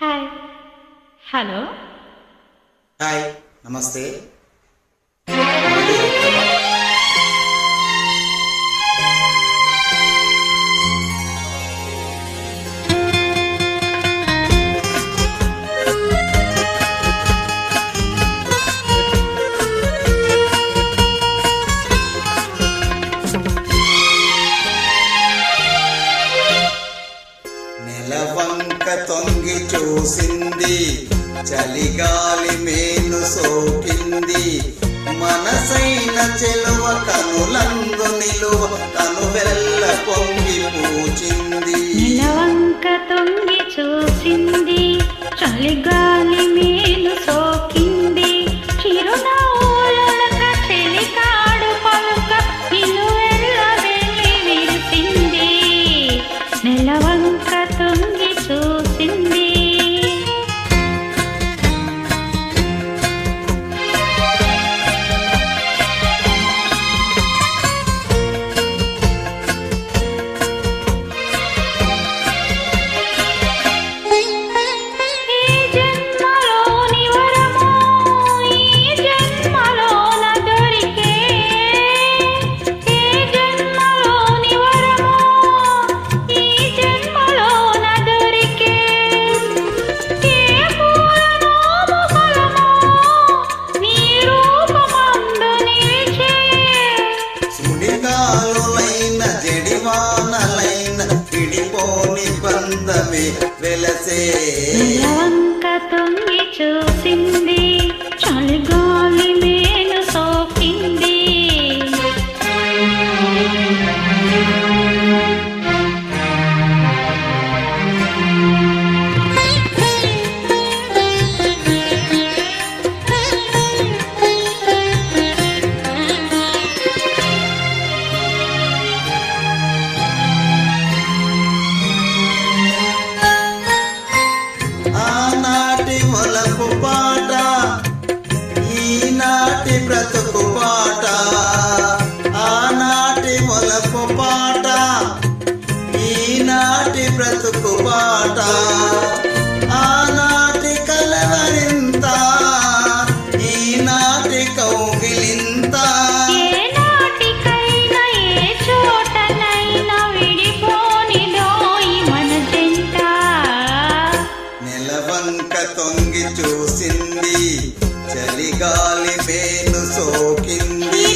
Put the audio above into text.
Hi. Hello. Hi. Namaste. తొంగి చూసింది. చలిగాలి మేలు సోకింది. మనసైన చెలువ కనులందు నిలువ కనువెల్ల పొంగి పూచింది. నిలవంక తొంగి చూసింది. చలిగాలి చూసింది వెలసే. నిలవంక తొంగి చూ మొలపు పాట. ఈనాటి బ్రతుకు పాట. ఆనాటి మొలపు పాట. ఈనాటి బ్రతుకు పాట. ఆనాటి కలవరింత. ఈనాటి కౌ వంక తొంగి చూసింది. చలిగాలి మేలు సోకింది.